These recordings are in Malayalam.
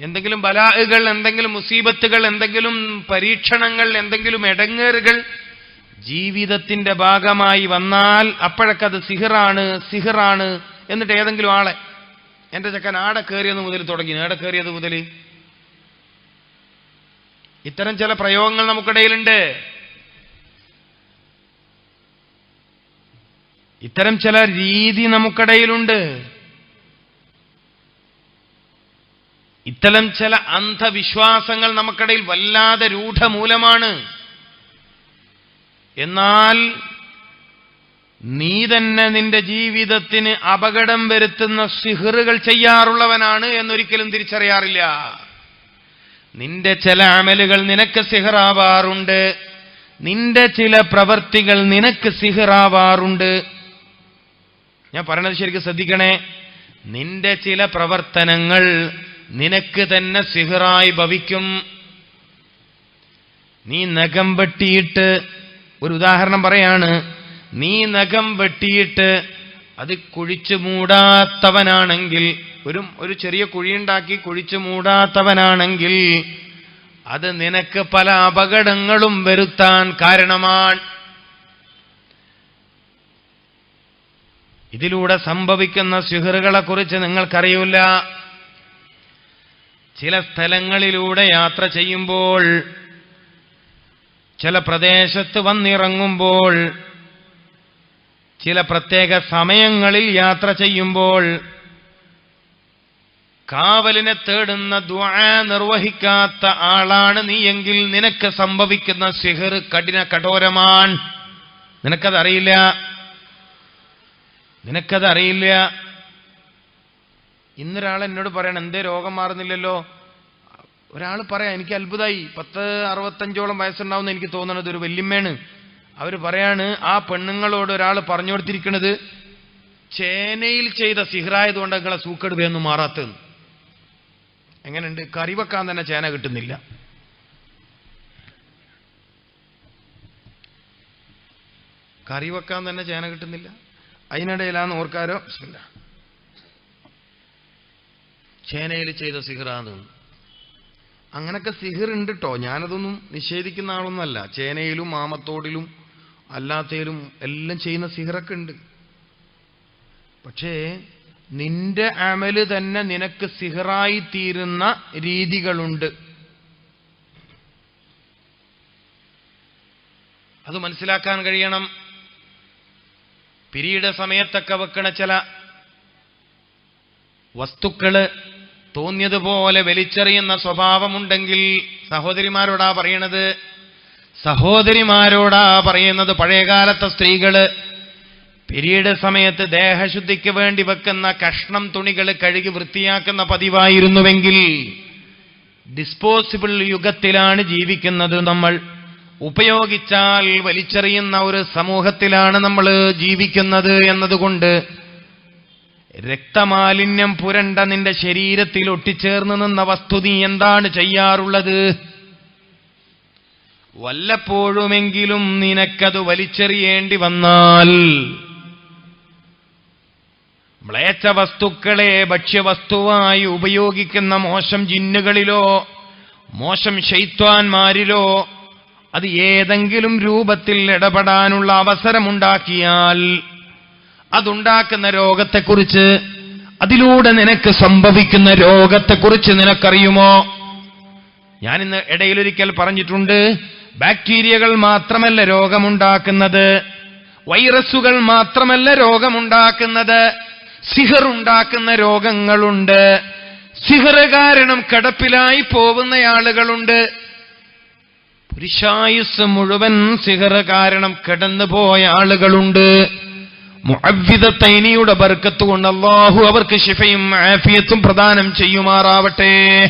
എന്തെങ്കിലും ബലാഹുകൾ എന്തെങ്കിലും മുസീബത്തുകൾ എന്തെങ്കിലും പരീക്ഷണങ്ങൾ എന്തെങ്കിലും എടങ്ങേറുകൾ ജീവിതത്തിന്റെ ഭാഗമായി വന്നാൽ അപ്പോഴൊക്കെ അത് സിഹിറാണ് സിഹിറാണ് എന്നിട്ട് ഏതെങ്കിലും ആളെ എന്റെ ചക്കൻ ആടെ കയറിയത് മുതൽ തുടങ്ങി ആടെ കയറിയത് മുതൽ. ഇത്തരം ചില പ്രയോഗങ്ങൾ നമുക്കിടയിലുണ്ട്. ഇത്തരം ചില രീതി നമുക്കിടയിലുണ്ട്. ഇത്തരം ചില അന്ധവിശ്വാസങ്ങൾ നമുക്കിടയിൽ വല്ലാതെ രൂഢമൂലമാണ്. എന്നാൽ നീ തന്നെ നിന്റെ ജീവിതത്തിന് അപകടം വരുത്തുന്ന സിഹറുകൾ ചെയ്യാറുള്ളവനാണ് എന്നൊരിക്കലും തിരിച്ചറിയാറില്ല. നിന്റെ ചില അമലുകൾ നിനക്ക് സിഹറാവാറുണ്ട്. നിന്റെ ചില പ്രവർത്തികൾ നിനക്ക് സിഹറാവാറുണ്ട്. ഞാൻ പറയണത് ശരിക്കും ശ്രദ്ധിക്കണേ. നിന്റെ ചില പ്രവർത്തനങ്ങൾ നിനക്ക് തന്നെ സിഹറായി ഭവിക്കും. നീ നഖം വെട്ടിയിട്ട് ഒരു ഉദാഹരണം പറയാണ് നീ നഖം വെട്ടിയിട്ട് അത് കുഴിച്ചു മൂടാത്തവനാണെങ്കിൽ ഒരു ഒരു ചെറിയ കുഴിയുണ്ടാക്കി കുഴിച്ചു മൂടാത്തവനാണെങ്കിൽ അത് നിനക്ക് പല അപകടങ്ങളും വരുത്താൻ കാരണമാണ്. ഇതിലൂടെ സംഭവിക്കുന്ന സിഹറുകളെ കുറിച്ച് നിങ്ങൾക്കറിയില്ല. ചില സ്ഥലങ്ങളിലൂടെ യാത്ര ചെയ്യുമ്പോൾ ചില പ്രദേശത്ത് വന്നിറങ്ങുമ്പോൾ ചില പ്രത്യേക സമയങ്ങളിൽ യാത്ര ചെയ്യുമ്പോൾ കാവലിനെ തേടുന്ന ദ്വാ നിർവഹിക്കാത്ത ആളാണ് നീയെങ്കിൽ നിനക്ക് സംഭവിക്കുന്ന സിഹർ കഠിന കഠോരമാണ് നിനക്കതറിയില്ല? നിനക്കതറിയില്ല? ഇന്നൊരാൾ എന്നോട് പറയണം എന്തേ രോഗം മാറുന്നില്ലല്ലോ? ഒരാൾ പറയാം എനിക്ക് അത്ഭുതമായി പത്ത് അറുപത്തഞ്ചോളം വയസ്സുണ്ടാവുന്ന എനിക്ക് തോന്നണത് ഒരു വല്യമ്മയാണ്. അവർ പറയാണ് ആ പെണ്ണുങ്ങളോട് ഒരാൾ പറഞ്ഞു കൊടുത്തിരിക്കുന്നത് ചേനയിൽ ചെയ്ത സിഹ്റായതുകൊണ്ട് നിങ്ങളെ സൂക്കേട് വേന്ന് മാറാത്തതെന്ന്. എങ്ങനെയുണ്ട്? കറി വെക്കാൻ തന്നെ ചേന കിട്ടുന്നില്ല. കറി വെക്കാൻ തന്നെ ചേന കിട്ടുന്നില്ല. അതിനിടയിലാണ് ഓർക്കാരോ ബിസ്മില്ല. ചേനയിൽ ചെയ്ത സിഹിറാന്ന്. അങ്ങനൊക്കെ സിഹിറുണ്ട് കേട്ടോ ഞാനതൊന്നും നിഷേധിക്കുന്ന ആളൊന്നുമല്ല ചേനയിലും മാമത്തോടിലും അല്ലാത്തയിലും എല്ലാം ചെയ്യുന്ന സിഹിറൊക്കെ ഉണ്ട്. പക്ഷേ നിന്റെ അമൽ തന്നെ നിനക്ക് സിഹറായി തീരുന്ന രീതികളുണ്ട്. അത് മനസ്സിലാക്കാൻ കഴിയണം. പിരീഡ സമയത്തൊക്കെ വെക്കണ ചില വസ്തുക്കൾ തോന്നിയതുപോലെ വലിച്ചെറിയുന്ന സ്വഭാവമുണ്ടെങ്കിൽ സഹോദരിമാരോടാ പറയണത്? സഹോദരിമാരോടാ പറയുന്നത് പഴയകാലത്തെ സ്ത്രീകൾ പിരീഡ് സമയത്ത് ദേഹശുദ്ധിക്ക് വേണ്ടി വെക്കുന്ന കഷ്ണം തുണികൾ കഴുകി വൃത്തിയാക്കുന്ന പതിവായിരുന്നുവെങ്കിൽ ഡിസ്പോസിബിൾ യുഗത്തിലാണ് ജീവിക്കുന്നത് നമ്മൾ. ഉപയോഗിച്ചാൽ വലിച്ചെറിയുന്ന ഒരു സമൂഹത്തിലാണ് നമ്മൾ ജീവിക്കുന്നത് എന്നതുകൊണ്ട് രക്തമാലിന്യം പുരണ്ട നിന്റെ ശരീരത്തിൽ ഒട്ടിച്ചേർന്ന് നിന്ന വസ്തു നീ എന്താണ് ചെയ്യാറുള്ളത്? വല്ലപ്പോഴുമെങ്കിലും നിനക്കത് വലിച്ചെറിയേണ്ടി വന്നാൽ മ്ലേച്ഛ വസ്തുക്കളെ ഭക്ഷ്യവസ്തുവായി ഉപയോഗിക്കുന്ന മോശം ജിന്നുകളിലോ മോശം ശൈത്വാന്മാരിലോ അത് ഏതെങ്കിലും രൂപത്തിൽ ഇടപെടാനുള്ള അവസരമുണ്ടാക്കിയാൽ അതുണ്ടാക്കുന്ന രോഗത്തെക്കുറിച്ച് അതിലൂടെ നിനക്ക് സംഭവിക്കുന്ന രോഗത്തെക്കുറിച്ച് നിനക്കറിയുമോ? ഞാൻ ഞാനിന്ന് ഇടയിലൊരിക്കൽ പറഞ്ഞിട്ടുണ്ട് ബാക്ടീരിയകൾ മാത്രമല്ല രോഗമുണ്ടാക്കുന്നത് വൈറസുകൾ മാത്രമല്ല രോഗമുണ്ടാക്കുന്നത് സിഹർ ഉണ്ടാക്കുന്ന രോഗങ്ങളുണ്ട് സിഹർ കാരണം കിടപ്പിലായി പോകുന്ന ആളുകളുണ്ട്. പുരുഷായുസ് മുഴുവൻ സിഹർ കാരണം കിടന്നുപോയ ആളുകളുണ്ട്. മുഅവ്വിദത്തൈനിയുടെ ബർക്കത്ത് കൊണ്ട് അള്ളാഹു അവർക്ക് ശിഫയും ആഫിയത്തും പ്രദാനം ചെയ്യുമാറാവട്ടെ.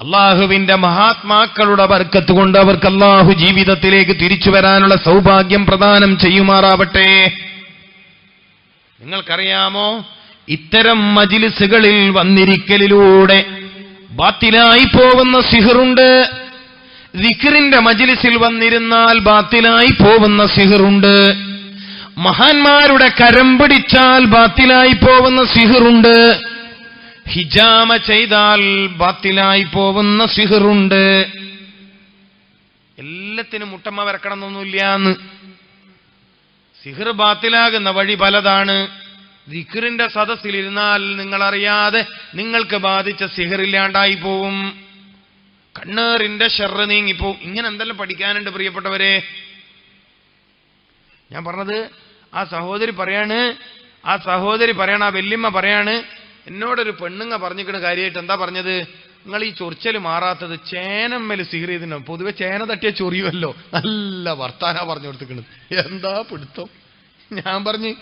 അള്ളാഹുവിന്റെ മഹാത്മാക്കളുടെ ബർക്കത്ത് കൊണ്ട് അവർക്ക് അള്ളാഹു ജീവിതത്തിലേക്ക് തിരിച്ചു വരാനുള്ള സൗഭാഗ്യം പ്രദാനം ചെയ്യുമാറാവട്ടെ. നിങ്ങൾക്കറിയാമോ? ഇത്തരം മജിലിസുകളിൽ വന്നിരിക്കലിലൂടെ ബാത്തിലായി പോകുന്ന സിഹറുണ്ട്. ദിഖറിന്റെ മജിലിസിൽ വന്നിരുന്നാൽ ബാത്തിലായി പോവുന്ന സിഹിറുണ്ട്. മഹാന്മാരുടെ കരം പിടിച്ചാൽ ബാത്തിലായി പോവുന്ന സിഹിറുണ്ട്. ഹിജാമ ചെയ്താൽ ബാത്തിലായി പോവുന്ന സിഹിറുണ്ട്. എല്ലാത്തിനും മുട്ടമ്മ വരക്കണമെന്നൊന്നുമില്ലാന്ന്. സിഹിർ ബാത്തിലാകുന്ന വഴി പലതാണ്. ദിഖറിന്റെ സദസ്സിലിരുന്നാൽ നിങ്ങളറിയാതെ നിങ്ങൾക്ക് ബാധിച്ച സിഹിറില്ലാണ്ടായി പോവും. കണ്ണേറിന്റെ ഷെറ് നീങ്ങിപ്പോവും ഇങ്ങനെ എന്തെല്ലാം പഠിക്കാനുണ്ട് പ്രിയപ്പെട്ടവരെ? ഞാൻ പറഞ്ഞത് ആ സഹോദരി പറയാണ് ആ സഹോദരി പറയണ ആ വെല്ലിമ്മ പറയാണ് എന്നോടൊരു പെണ്ണുങ്ങ പറഞ്ഞിക്കണ കാര്യമായിട്ട് എന്താ പറഞ്ഞത്? നിങ്ങൾ ഈ ചൊറിച്ചൽ മാറാത്തത് ചേനമ്മൽ സിഹർ ചെയ്തിട്ടുണ്ടോ പൊതുവെ ചേന തട്ടിയ ചൊറിയുമല്ലോ. നല്ല വർത്താന പറഞ്ഞു കൊടുത്തിക്കണത് എന്താ പിടുത്തം? ഞാൻ പറഞ്ഞ്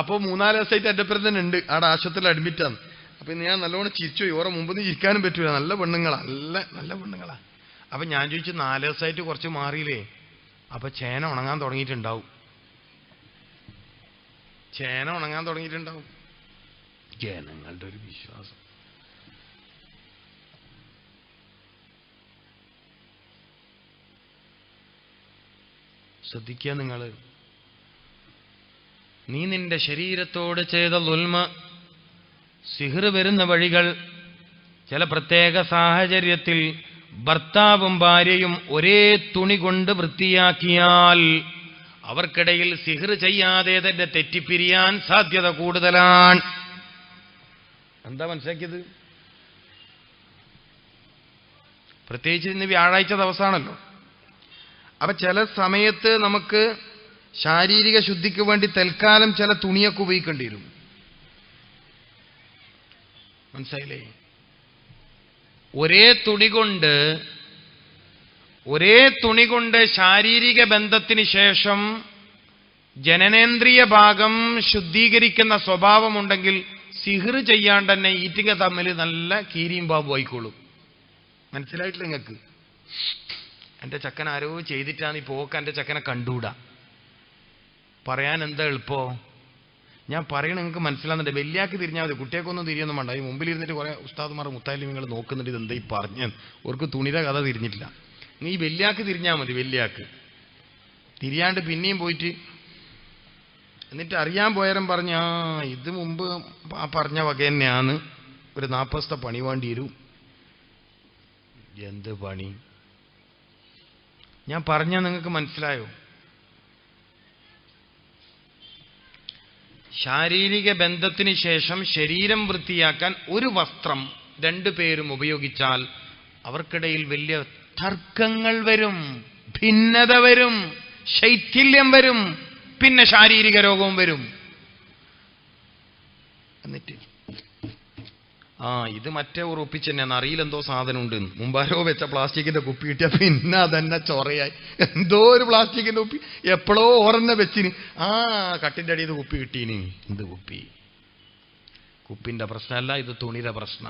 അപ്പോൾ മൂന്നാൽ ദിവസമായിട്ട് എന്റെ പ്രതിനുണ്ട് ഉണ്ട്. അവിടെ ആശുപത്രിയിൽ അഡ്മിറ്റാണ് അപ്പൊ ഞാൻ നല്ലോണം ചിരിച്ചു ഓറെ മുമ്പ് നിന്ന് ചിരിക്കാനും പറ്റൂല. നല്ല പെണ്ണുങ്ങളാ. നല്ല നല്ല പെണ്ണുങ്ങളാ. അപ്പൊ ഞാൻ ചോദിച്ചു നാല് ദിവസമായിട്ട് കുറച്ച് മാറിയില്ലേ? അപ്പൊ ചേന ഉണങ്ങാൻ തുടങ്ങിയിട്ടുണ്ടാവും. ചേന ഉണങ്ങാൻ തുടങ്ങിയിട്ടുണ്ടാവും. ജനങ്ങളുടെ ഒരു വിശ്വാസം. ശ്രദ്ധിക്കുക നിങ്ങൾ നീ നിന്റെ ശരീരത്തോട് ചെയ്ത ലുൽമ സിഹർ വരുന്ന വഴികൾ ചില പ്രത്യേക സാഹചര്യത്തിൽ ഭർത്താവും ഭാര്യയും ഒരേ തുണി കൊണ്ട് വൃത്തിയാക്കിയാൽ അവർക്കിടയിൽ സിഹർ ചെയ്യാതെ തന്നെ തെറ്റിപ്പിരിയാൻ സാധ്യത കൂടുതലാണ്. എന്താ മനസ്സിലാക്കിയത്? പ്രത്യേകിച്ച് ഇന്ന് വ്യാഴാഴ്ച ദിവസമാണല്ലോ. അപ്പൊ ചില സമയത്ത് നമുക്ക് ശാരീരിക ശുദ്ധിക്ക് വേണ്ടി തൽക്കാലം ചില തുണിയൊക്കെ ഉപയോഗിക്കേണ്ടി വരും. മനസ്സിലായില്ലേ? ഒരേ തുണി കൊണ്ട് ഒരേ തുണി കൊണ്ട് ശാരീരിക ബന്ധത്തിന് ശേഷം ജനനേന്ദ്രിയ ഭാഗം ശുദ്ധീകരിക്കുന്ന സ്വഭാവമുണ്ടെങ്കിൽ സിഹിർ ചെയ്യാണ്ട് തന്നെ ഈറ്റിങ്ങ തമ്മിൽ നല്ല കീരിയും ബാബു ആയിക്കോളും. മനസ്സിലായിട്ടില്ല നിങ്ങൾക്ക്? എന്റെ ചക്കൻ ആരോ ചെയ്തിട്ടാണ് ഈ പോക്ക് എന്റെ ചക്കനെ കണ്ടുകൂടാ. പറയാൻ എന്താ എളുപ്പോ? ഞാൻ പറയണ നിങ്ങൾക്ക് മനസ്സിലാകുന്നുണ്ട് വെല്ലിയാക്കി തിരിഞ്ഞാൽ മതി. കുട്ടിയൊക്കൊന്നും തിരിയൊന്നും വേണ്ട. ഈ മുമ്പിലിരുന്നിട്ട് കുറെ ഉസ്താദുമാർ മുത്തായാലും നിങ്ങൾ നോക്കുന്നുണ്ട് ഇത് എന്താ ഈ പറഞ്ഞ് അവർക്ക് തുണിയുടെ കഥ തിരിഞ്ഞിട്ടില്ല. നീ വെല്ലിയാക്ക് തിരിഞ്ഞാൽ മതി വെല്ലിയാക്ക് തിരിയാണ്ട് പിന്നെയും പോയിട്ട് എന്നിട്ട് അറിയാൻ പോയാലും പറഞ്ഞ ആ ഇത് മുമ്പ് ആ പറഞ്ഞ വക തന്നെയാണ്. ഒരു നാൽപ്പത്തെ പണി വേണ്ടി വരും. എന്ത് പണി? ഞാൻ പറഞ്ഞാൽ നിങ്ങൾക്ക് മനസ്സിലായോ? ശാരീരിക ബന്ധത്തിന് ശേഷം ശരീരം വൃത്തിയാക്കാൻ ഒരു വസ്ത്രം രണ്ടു പേരും ഉപയോഗിച്ചാൽ അവർക്കിടയിൽ വലിയ തർക്കങ്ങൾ വരും ഭിന്നത വരും ശൈഥില്യം വരും പിന്നെ ശാരീരിക രോഗവും വരും എന്നിട്ട് ആ ഇത് മറ്റേ ഉറപ്പിച്ച് തന്നെയാണ് അറിയില്ലെന്തോ സാധനം ഉണ്ട് മുമ്പാരോ വെച്ച പ്ലാസ്റ്റിക്കിന്റെ കുപ്പി കിട്ടിയ പിന്നെ അതന്നെ ചൊറയായി. എന്തോ ഒരു പ്ലാസ്റ്റിക്കിന്റെ കുപ്പി. എപ്പോഴോ ഓറന്നെ വെച്ചിന്. ആ കട്ടിന്റെ അടിയിൽ കുപ്പി കിട്ടീന്. എന്ത് കുപ്പി? കുപ്പിന്റെ പ്രശ്നമല്ല ഇത് തുണിയുടെ പ്രശ്ന.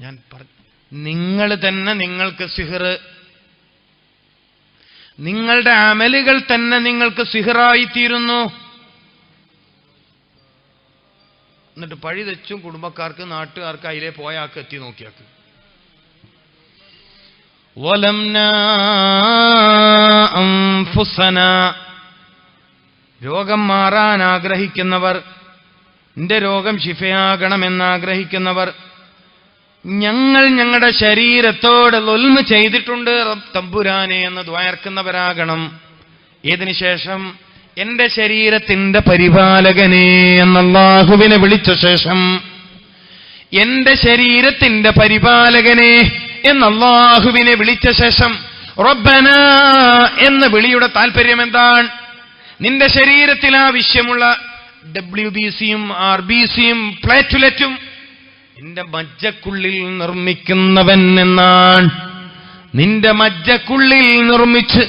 ഞാൻ നിങ്ങൾ തന്നെ നിങ്ങൾക്ക് സിഹർ നിങ്ങളുടെ അമലുകൾ തന്നെ നിങ്ങൾക്ക് സിഹറായി തീരുന്നു എന്നിട്ട് പഴി തെച്ചും കുടുംബക്കാർക്ക് നാട്ടുകാർക്ക് അതിലെ പോയാക്ക് എത്തി നോക്കിയാക്ക്. രോഗം മാറാൻ ആഗ്രഹിക്കുന്നവർ എന്റെ രോഗം ശിഫയാകണമെന്നാഗ്രഹിക്കുന്നവർ ഞങ്ങൾ ഞങ്ങളുടെ ശരീരത്തോട് ലൊൽമ ചെയ്തിട്ടുണ്ട് തമ്പുരാനെ എന്ന് ദ്വാർക്കുന്നവരാകണം ഇതിനു ശേഷം? എന്റെ ശരീരത്തിന്റെ പരിപാലകനെ എന്നല്ലാഹുവിനെ വിളിച്ച ശേഷം എന്റെ ശരീരത്തിന്റെ പരിപാലകനെ എന്നല്ലാഹുവിനെ വിളിച്ച ശേഷം റബ്ബന എന്ന വിളിയുടെ താല്പര്യം എന്താണ്? നിന്റെ ശരീരത്തിൽ ആവശ്യമുള്ള ഡബ്ല്യു ബി സിയും ആർ ബി സിയും പ്ലേറ്റുലറ്റും നിന്റെ മജ്ജക്കുള്ളിൽ നിർമ്മിക്കുന്നവൻ എന്നാണ്. നിന്റെ മജ്ജക്കുള്ളിൽ നിർമ്മിച്ച്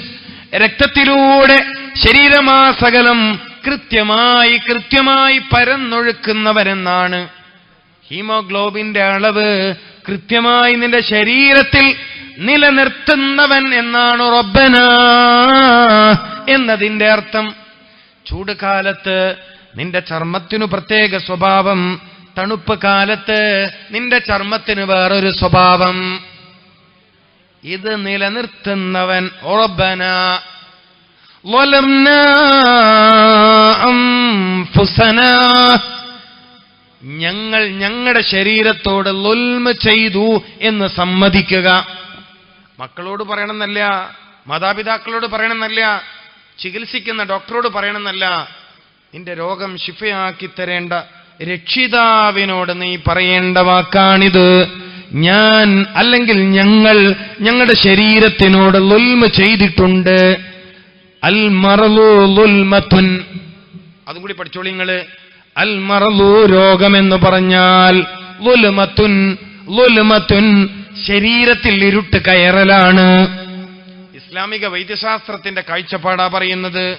രക്തത്തിലൂടെ ശരീരമാസകലം കൃത്യമായി കൃത്യമായി പരന്നൊഴുക്കുന്നവരെന്നാണ്. ഹീമോഗ്ലോബിന്റെ അളവ് കൃത്യമായി നിന്റെ ശരീരത്തിൽ നിലനിർത്തുന്നവൻ എന്നാണ് റബ്ബന എന്നതിന്റെ അർത്ഥം. ചൂട് കാലത്ത് നിന്റെ ചർമ്മത്തിനു പ്രത്യേക സ്വഭാവം തണുപ്പ് കാലത്ത് നിന്റെ ചർമ്മത്തിന് വേറൊരു സ്വഭാവം. ഇത് നിലനിർത്തുന്നവൻ ഉറബന ഞങ്ങൾ ഞങ്ങളുടെ ശരീരത്തോട് ലൊൽമ ചെയ്തു എന്ന് സമ്മതിക്കുക. മക്കളോട് പറയണമെന്നല്ല മാതാപിതാക്കളോട് പറയണമെന്നല്ല ചികിത്സിക്കുന്ന ഡോക്ടറോട് പറയണമെന്നല്ല. നിന്റെ രോഗം ശിഫയാക്കി തരേണ്ട രക്ഷിതാവിനോട് നീ പറയേണ്ട വാക്കാണിത്. ഞാൻ അല്ലെങ്കിൽ ഞങ്ങൾ ഞങ്ങളുടെ ശരീരത്തിനോട് ലൊൽമ ചെയ്തിട്ടുണ്ട്. അൽ അതും കൂടി പഠിച്ചോളി നിങ്ങൾ അൽ രോഗം രോഗമെന്ന് പറഞ്ഞാൽ ലുൽമത്തുൻ ലുൽമത്തുൻ ശരീരത്തിൽ ഇരുട്ട് കയറലാണ്. ഇസ്ലാമിക വൈദ്യശാസ്ത്രത്തിന്റെ കാഴ്ചപ്പാടാ പറയുന്നത്.